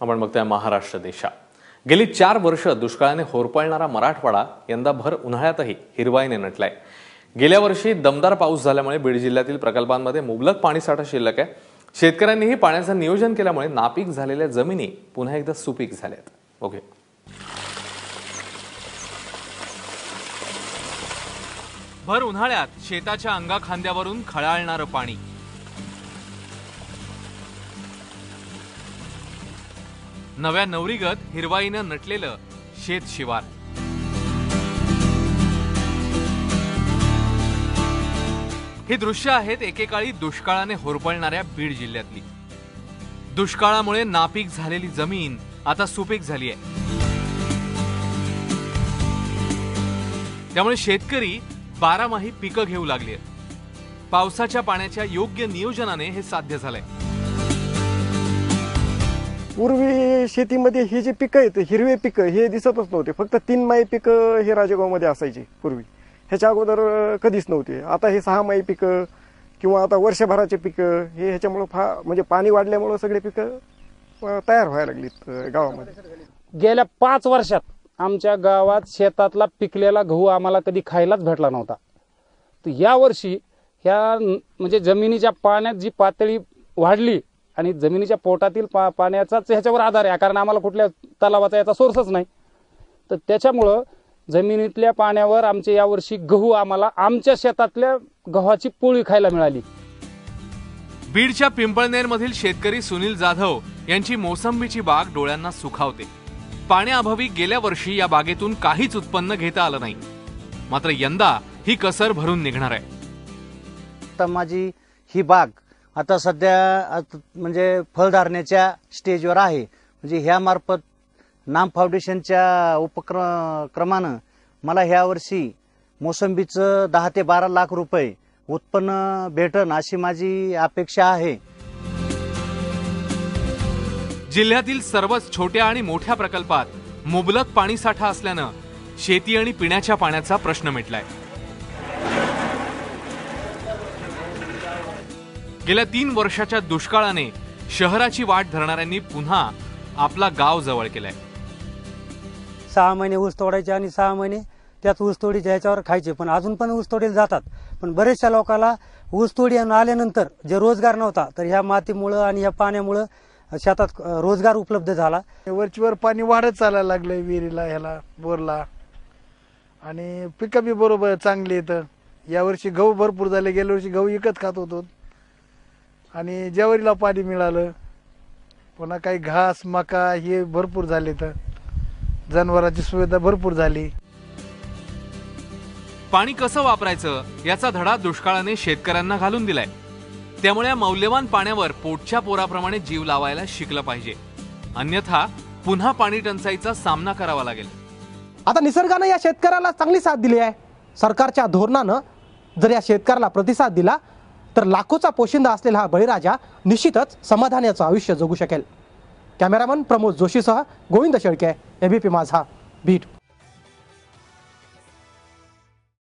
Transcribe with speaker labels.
Speaker 1: आपण बघतोय महाराष्ट्र देशा. गेली चार वर्ष दुष्काळाने होरपळणारा मराठवाडा यंदा भर उन्हाळ्यातही हिरवाईने नटलाय. गेल्या वर्षी दमदार पाऊस झाल्यामुळे बीड जिल्ह्यातील प्रकल्पांमध्ये मुबलक पाणीसाठा शिल्लक आहे. शेतकऱ्यांनीही पाण्याचं नियोजन केल्यामुळे नापीक झालेल्या जमिनी पुन्हा एकदा सुपीक झाल्यात. ओके. भर उन्हाळ्यात शेताच्या अंगा खांद्यावरून खळाळणारं पाणी. नव्या नवरीगत हिरवाईनं नटलेलं शेत शिवार. ही दृश्य आहेत एकेकाळी दुष्काळाने होरपळणाऱ्या बीड जिल्ह्यातली. दुष्काळामुळे नापीक झालेली जमीन आता सुपीक झाली आहे त्यामुळे शेतकरी बारामाही पिकं घेऊ लागली आहेत पावसाच्या पाण्याच्या योग्य नियोजनाने हे साध्य झालंय.
Speaker 2: पूर्वी शेतीमध्ये ही जी पिकं आहेत हिरवे पिकं हे दिसतच नव्हते. फक्त तीन माई पिकं हे राजेगावमध्ये असायची पूर्वी. ह्याच्या अगोदर कधीच नव्हते. आता हे सहा माई पिकं किंवा आता वर्षभराचे पिकं हे ह्याच्यामुळं फा म्हणजे पाणी वाढल्यामुळं सगळे पिकं तयार व्हायला लागलीत गावामध्ये.
Speaker 3: गेल्या पाच वर्षात आमच्या गावात शेतातला पिकलेला गहू आम्हाला कधी खायलाच भेटला नव्हता. तर यावर्षी ह्या म्हणजे जमिनीच्या पाण्यात जी पातळी वाढली आणि जमिनीच्या पोटातील पा पाण्याचाच ह्याच्यावर आधार आहे. कारण आम्हाला कुठल्या तलावाचा याचा सोर्सच नाही. तर त्याच्यामुळं जमिनीतल्या पाण्यावर आमचे यावर्षी गहू आम्हाला आमच्या शेतातल्या गव्हाची पोळी खायला मिळाली.
Speaker 1: बीडच्या पिंपळनेर मधील शेतकरी सुनील जाधव यांची मोसंबीची बाग डोळ्यांना सुखावते. पाण्याअभावी गेल्या वर्षी या बागेतून काहीच उत्पन्न घेता आलं नाही. मात्र यंदा ही कसर भरून निघणार आहे.
Speaker 4: आता माझी ही बाग आता सध्या म्हणजे फळधारण्याच्या स्टेजवर आहे. म्हणजे ह्यामार्फत नाम फाउंडेशनच्या उपक्रम क्रमानं मला ह्यावर्षी मोसंबीचं दहा ते बारा लाख रुपये उत्पन्न भेटन अशी माझी अपेक्षा आहे.
Speaker 1: जिल्ह्यातील सर्वच छोट्या आणि मोठ्या प्रकल्पात मुबलक पाणीसाठा असल्यानं शेती आणि पिण्याच्या पाण्याचा प्रश्न मिटलाय. गेल्या तीन वर्षाच्या दुष्काळाने शहराची वाट धरणाऱ्यांनी पुन्हा आपला गाव जवळ केलाय.
Speaker 5: सहा महिने ऊस तोडायचे आणि सहा महिने त्याच ऊसतोडीच्या ह्याच्यावर खायचे. पण अजून पण ऊसतोडीला जातात. पण बरेचशा लोकांना ऊसतोडी आल्यानंतर जे रोजगार नव्हता तर ह्या मातीमुळं आणि ह्या पाण्यामुळं शेतात रोजगार उपलब्ध झाला.
Speaker 6: वरचीवर पाणी वाढत चालायला लागलंय विहिरीला ह्याला बोरला. आणि पिकं बी बरोबर चांगली येतं यावर्षी गहू भरपूर झाले गेल्या वर्षी गहू विकत खात होतो. आणि ज्यावरीला पाणी मिळालं. पुन्हा काही घास मका हे भरपूर झाले तर. जनावरांची सुविधा भरपूर झाली.
Speaker 1: पाणी कसं वापरायचं याचा धडा दुष्काळाने शेतकऱ्यांना घालून दिलाय. त्यामुळे या मौल्यवान पाण्यावर पोटच्या पोराप्रमाणे जीव लावायला शिकलं पाहिजे. अन्यथा पुन्हा पाणी टंचाईचा सामना करावा लागेल.
Speaker 7: आता निसर्गानं या शेतकऱ्याला चांगली साथ दिली आहे. सरकारच्या धोरणानं जर या शेतकऱ्याला प्रतिसाद दिला तर लाखोचा पोशिंदा असलेला हा बळीराजा निश्चितच समाधानाचं आयुष्य जगू शकेल. कॅमेरामन प्रमोद जोशीसह गोविंद शेळके एबीपी माझा बीट